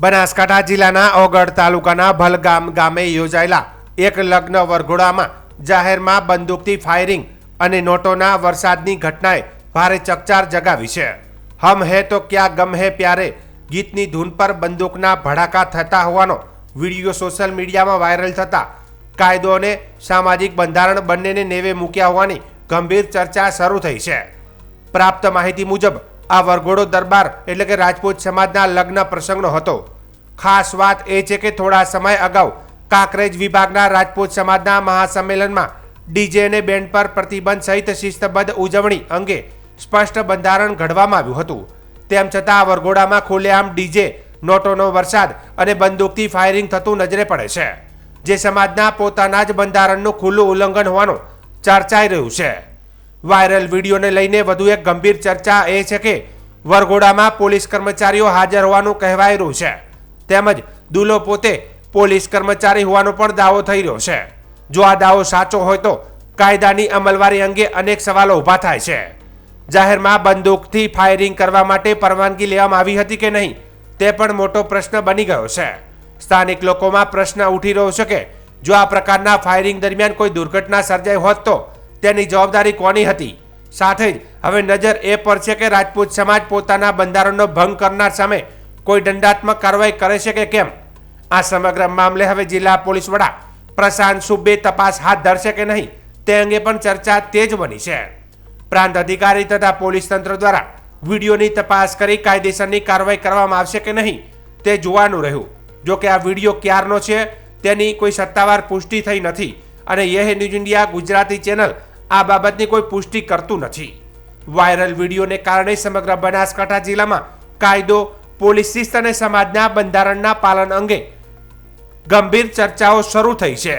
બનાસકાંઠા જિલ્લાના ઓગડ તાલુકાના ભલગામ ગામે યોજાયેલા એક લગ્ન વરઘોડામાં જાહેરમાં બંદૂકથી ફાયરિંગ અને નોટોના વરસાદની ઘટનાએ ભારે ચકચાર જગાવી છે. હમ હે તો ક્યાં ગમ હે પ્યારે? ગીતની ધૂન પર બંદૂકના ભડાકા થતા હોવાનો વીડિયો સોશિયલ મીડિયામાં વાયરલ થતા કાયદો અને સામાજિક બંધારણ બંનેને નેવે મૂક્યા હોવાની ગંભીર ચર્ચા શરૂ થઈ છે. પ્રાપ્ત માહિતી મુજબ આ વરઘોડો દરબાર એટલે કે રાજપૂત સમાજના લગ્ન પ્રસંગનો હતો. ખાસ વાત એ છે કે થોડા સમય અગાઉ કાંકરેજ વિભાગના રાજપૂત સમાજના મહાસંમેલનમાં ડીજે અને બેન્ડ પર પ્રતિબંધ સહિત શિસ્તબદ્ધ ઉજવણી અંગે સ્પષ્ટ બંધારણ ઘડવામાં આવ્યું હતું. તેમ છતાં આ વરઘોડામાં ખુલ્લેઆમ ડીજે, નોટોનો વરસાદ અને બંદૂકથી ફાયરિંગ થતું નજરે પડે છે. જે સમાજના પોતાના જ બંધારણનું ખુલ્લું ઉલ્લંઘન હોવાનું ચર્ચાઈ રહ્યું છે. વાયરલ વિડીયોને લઈને વધુ એક ગંભીર ચર્ચા એ છે કે વરઘોડામાં પોલીસ કર્મચારીઓ હાજર હોવાનું કહેવાય રહ્યું છે. તેમજ દુલો પોતે પોલીસ કર્મચારી હોવાનો પણ દાવો થઈ રહ્યો છે. જો આ દાવો સાચો હોય તો કાયદાની અમલવારી અંગે અનેક સવાલો ઊભા થાય છે. જાહેરમાં બંદૂકથી ફાયરિંગ કરવા માટે પરવાનગી લેવામાં આવી હતી કે નહીં, તે પણ મોટો પ્રશ્ન બની ગયો છે. સ્થાનિક લોકોમાં પ્રશ્ન ઉઠી રહ્યો છે કે જો આ પ્રકારના ફાયરિંગ દરમિયાન કોઈ દુર્ઘટના સર્જાઈ હોત તો તેની જવાબદારી કોની હતી? સાથે જ હવે નજર એ પર છે કે રાજપૂત સમાજ પોતાના બંધારણનો ભંગ કરનાર સામે કોઈ દંડાત્મક કાર્યવાહી કરે છે કે કેમ? આ સમગ્ર મામલે હવે જિલ્લા પોલીસ વડા પ્રશાંત સુબે તપાસ હાથ ધરશે કે નહીં તે અંગે પણ ચર્ચા તેજ બની છે. પ્રાંત અધિકારી તથા પોલીસ તંત્ર દ્વારા વિડીયોની તપાસ કરી કાયદેસરની કાર્યવાહી કરવામાં આવશે કે નહીં તે જોવાનું રહ્યું. જો કે આ વીડિયો ક્યારનો છે તેની કોઈ સત્તાવાર પુષ્ટિ થઈ નથી. અને યહ ન્યૂઝ ઇન્ડિયા ગુજરાતી ચેનલ આ બાબતની કોઈ પુષ્ટિ કરતું નથી. વાયરલ વિડીયોને કારણે સમગ્ર બનાસકાંઠા જિલ્લામાં કાયદો, પોલીસ શિસ્ત અને સમાજના બંધારણના પાલન અંગે ગંભીર ચર્ચાઓ શરૂ થઈ છે.